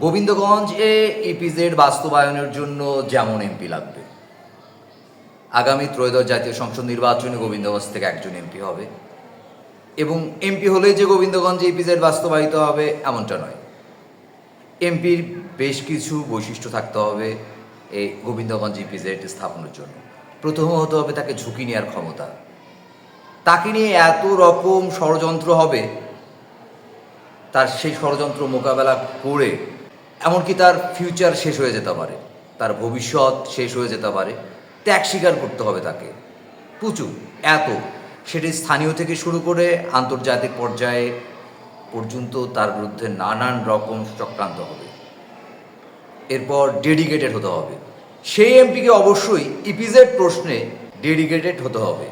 গোবিন্দগঞ্জে EPZ বাস্তবায়নের জন্য যেমন এমপি লাগবে। আগামী ত্রয়োদশ জাতীয় সংসদ নির্বাচনে গোবিন্দগঞ্জ থেকে একজন এমপি হবে। এবং এমপি হলে যে গোবিন্দগঞ্জে ইপিজেড বাস্তবায়িত হবে এমনটা নয়। এমপির বেশ কিছু বৈশিষ্ট্য থাকতে হবে এই গোবিন্দগঞ্জ ইপিজেড স্থাপনের জন্য। প্রথম হতে হবে তাকে ঝুঁকি নেওয়ার ক্ষমতা। তাকে নিয়ে এত রকম ষড়যন্ত্র হবে, তার সেই ষড়যন্ত্র মোকাবেলা করে এমনকি তার ফিউচার শেষ হয়ে যেতে পারে। তার ভবিষ্যৎ শেষ হয়ে যেতে পারে। ত্যাগ স্বীকার করতে হবে তাকে। প্রচুর এত। সেটি স্থানীয় থেকে শুরু করে আন্তর্জাতিক পর্যায়ে পর্যন্ত তার বিরুদ্ধে নানান রকম চক্রান্ত হবে। এরপর ডেডিকেটেড হতে হবে। সেই এমপিকে অবশ্যই ইপিজেড প্রশ্নে ডেডিকেটেড হতে হবে।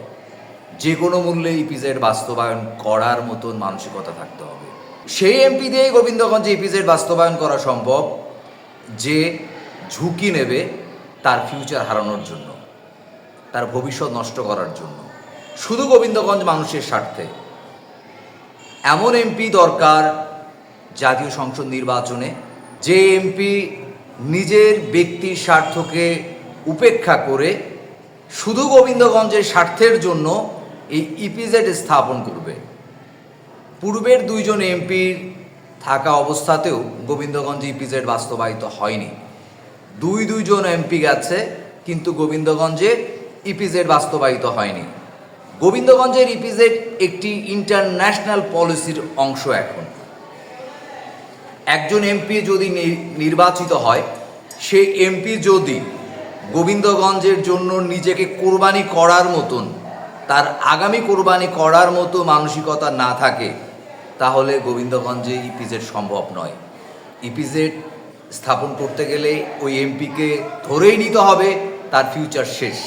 যে কোনো মূল্যে ইপিজেড বাস্তবায়ন করার মতন মানসিকতা থাকতে হবে। সেই এমপি দিয়েই গোবিন্দগঞ্জে ইপিজেড বাস্তবায়ন করা সম্ভব, যে ঝুঁকি নেবে তার ফিউচার হারানোর জন্য, তার ভবিষ্যৎ নষ্ট করার জন্য। শুধু গোবিন্দগঞ্জ মানুষের স্বার্থে। এমন এমপি দরকার জাতীয় সংসদ নির্বাচনে, যে এমপি নিজের ব্যক্তির স্বার্থকে উপেক্ষা করে শুধু গোবিন্দগঞ্জের স্বার্থের জন্য এই ইপিজেড স্থাপন করবে। পূর্বের দুইজন এমপির থাকা অবস্থাতেও গোবিন্দগঞ্জে ইপিজেড বাস্তবায়িত হয়নি। দুই দুইজন এমপি গেছে, কিন্তু গোবিন্দগঞ্জে ইপিজেড বাস্তবায়িত হয়নি। গোবিন্দগঞ্জের ইপিজেড একটি ইন্টারন্যাশনাল পলিসির অংশ এখন। একজন এমপি যদি নির্বাচিত হয় সেই এমপি যদি গোবিন্দগঞ্জের জন্য নিজেকে কোরবানি করার মতন, তার আগামী কোরবানি করার মতো মানসিকতা না থাকে তাহলে গোবিন্দগঞ্জে ইপিজেড সম্ভব নয়। ইপিজেড স্থাপন করতে গেলে ওই এমপিকে ধরেই নিতে হবে, তার ফিউচার শেষ।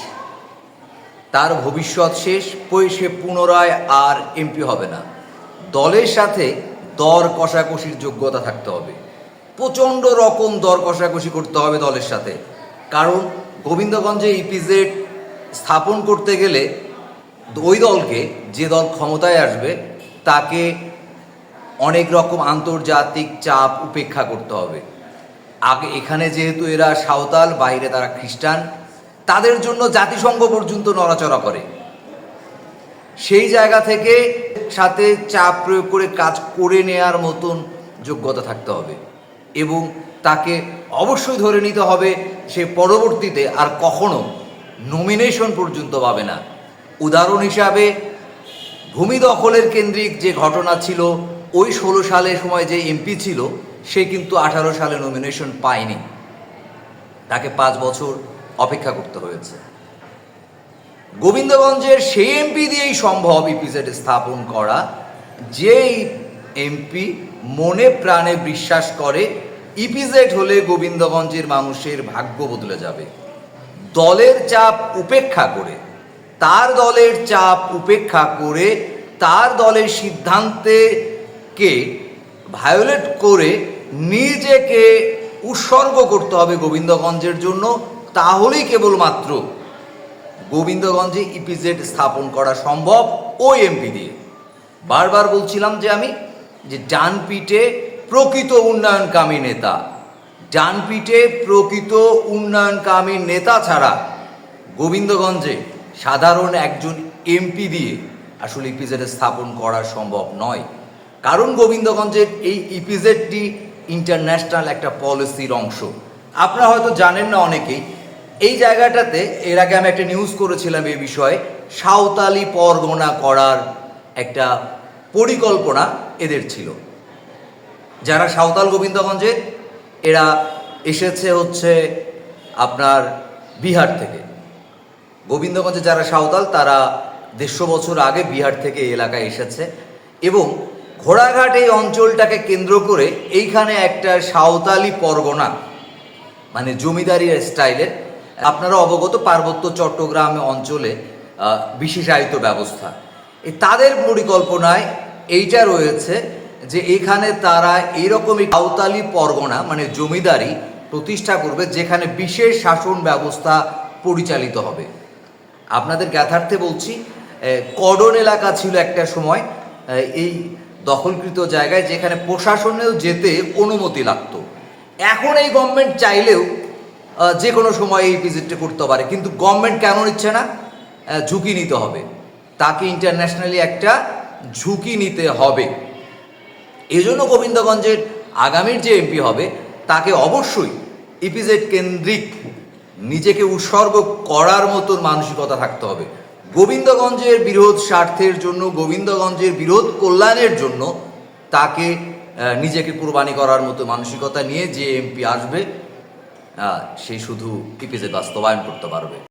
তার ভবিষ্যৎ শেষ সে পুনরায় আর এমপি হবে না। দলের সাথে দর কষাকষির যোগ্যতা থাকতে হবে। প্রচণ্ড রকম দর কষাকষি করতে হবে দলের সাথে। কারণ গোবিন্দগঞ্জে ইপিজেড স্থাপন করতে গেলে ওই দলকে, যে দল ক্ষমতায় আসবে, তাকে অনেক রকম আন্তর্জাতিক চাপ উপেক্ষা করতে হবে। আগে এখানে যেহেতু এরা সাঁওতাল, বাইরে তারা খ্রিস্টান, তাদের জন্য জাতিসংঘ পর্যন্ত নড়াচড়া করে। সেই জায়গা থেকে সাথে চাপ প্রয়োগ করে কাজ করে নেয়ার মতন যোগ্যতা থাকতে হবে এবং তাকে অবশ্যই ধরে নিতে হবে সে পরবর্তীতে আর কখনো নমিনেশন পর্যন্ত পাবে না। উদাহরণ হিসাবে, ভূমি দখলের কেন্দ্রিক যে ঘটনা ছিল ওই ষোলো সালের সময় যে এমপি ছিল, সে কিন্তু আঠারো সালে নমিনেশন পায়নি। তাকে পাঁচ বছর অপেক্ষা করতে হয়েছে। গোবিন্দগঞ্জের সেই এমপি দিয়েই সম্ভব ইপিজেড স্থাপন করা, যেই এমপি মনে প্রাণে বিশ্বাস করে ইপিজেড হলে গোবিন্দগঞ্জের মানুষের ভাগ্য বদলে যাবে। দলের চাপ উপেক্ষা করে, তার দলের চাপ উপেক্ষা করে, তার দলের সিদ্ধান্তেকে ভায়োলেট করে নিজেকে উৎসর্গ করতে হবে গোবিন্দগঞ্জের জন্য, তাহলেই কেবলমাত্র গোবিন্দগঞ্জে ইপিজেড স্থাপন করা সম্ভব ওই এমপি দিয়ে। বারবার বলছিলাম যে আমি যে ডান পিঠে প্রকৃত উন্নয়নকামী নেতা ডান পিঠে প্রকৃত উন্নয়নকামী নেতা ছাড়া গোবিন্দগঞ্জে সাধারণ একজন এমপি দিয়ে আসলে ইপিজেড স্থাপন করা সম্ভব নয়। কারণ গোবিন্দগঞ্জের এই ইপিজেডটি ইন্টারন্যাশনাল একটা পলিসির অংশ। আপনারা হয়তো জানেন না অনেকেই, এই জায়গাটাতে এর আগে আমি একটা নিউজ করেছিলাম এই বিষয়ে, সাঁওতালি পরগনা করার একটা পরিকল্পনা এদের ছিল। যারা সাঁওতাল গোবিন্দগঞ্জে, এরা এসেছে হচ্ছে আপনার বিহার থেকে। গোবিন্দগঞ্জে যারা সাঁওতাল, তারা দেড়শো বছর আগে বিহার থেকে এলাকায় এসেছে এবং ঘোড়াঘাট এই অঞ্চলটাকে কেন্দ্র করে এইখানে একটা সাঁওতালি পরগনা মানে জমিদারি স্টাইলের আপনারা অবগত পার্বত্য চট্টগ্রাম অঞ্চলে বিশেষায়িত ব্যবস্থা। তাদের পরিকল্পনায় এইটা রয়েছে যে এখানে তারা এইরকমই সাঁওতালি পরগনা মানে জমিদারি প্রতিষ্ঠা করবে যেখানে বিশেষ শাসন ব্যবস্থা পরিচালিত হবে। আপনাদের জ্ঞাতার্থে বলছি কডন এলাকা ছিল একটা সময় এই দখলকৃত জায়গায় যেখানে প্রশাসনেও যেতে অনুমতি লাগতো। এখন এই গভর্নমেন্ট চাইলেও যে কোনো সময় এই ভিজিটটা করতে পারে। কিন্তু গভর্নমেন্ট কেন নিচ্ছে না? ঝুঁকি নিতে হবে। তাকে ইন্টারন্যাশনালি একটা ঝুঁকি নিতে হবে। এজন্য গোবিন্দগঞ্জের আগামীর যে এমপি হবে, তাকে অবশ্যই ইপিজেড কেন্দ্রিক, নিজেকে উৎসর্গ করার মতন মানসিকতা থাকতে হবে। গোবিন্দগঞ্জের বিরোধ স্বার্থের জন্য, গোবিন্দগঞ্জের বিরোধ কল্যাণের জন্য তাকে নিজেকে কুরবানি করার মতো মানসিকতা নিয়ে যে এমপি আসবে সে শুধু ইপিজেড বাস্তবায়ন করতে পারবে।